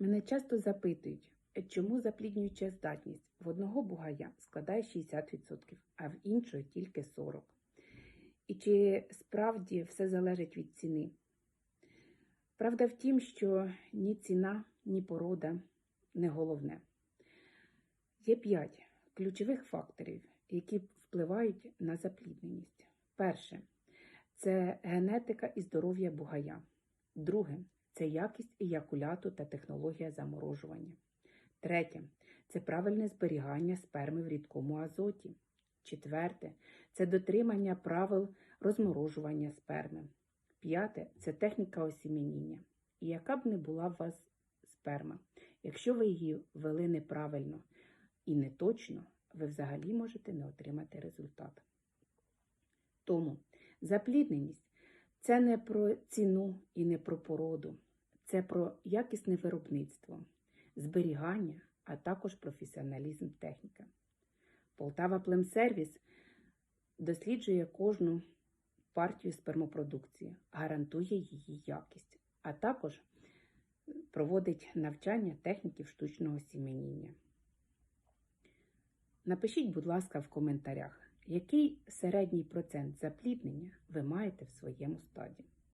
Мене часто запитують, чому запліднююча здатність в одного бугая складає 60%, а в іншого тільки 40%. І чи справді все залежить від ціни? Правда в тім, що ні ціна, ні порода не головне. Є п'ять ключових факторів, які впливають на заплідненість. Перше це генетика і здоров'я бугая. Друге це якість еякуляту та технологія заморожування. Третє це правильне зберігання сперми в рідкому азоті. Четверте це дотримання правил розморожування сперми. П'яте це техніка осімініння. І яка б не була у вас сперма, якщо ви її вели неправильно і не точно, ви взагалі можете не отримати результат. Тому заплідненість це не про ціну і не про породу, це про якісне виробництво, зберігання, а також професіоналізм техніка. Полтава Племсервіс досліджує кожну партію спермопродукції, гарантує її якість, а також проводить навчання техніків штучного сіменіння. Напишіть, будь ласка, в коментарях, який середній процент запліднення ви маєте в своєму стаді.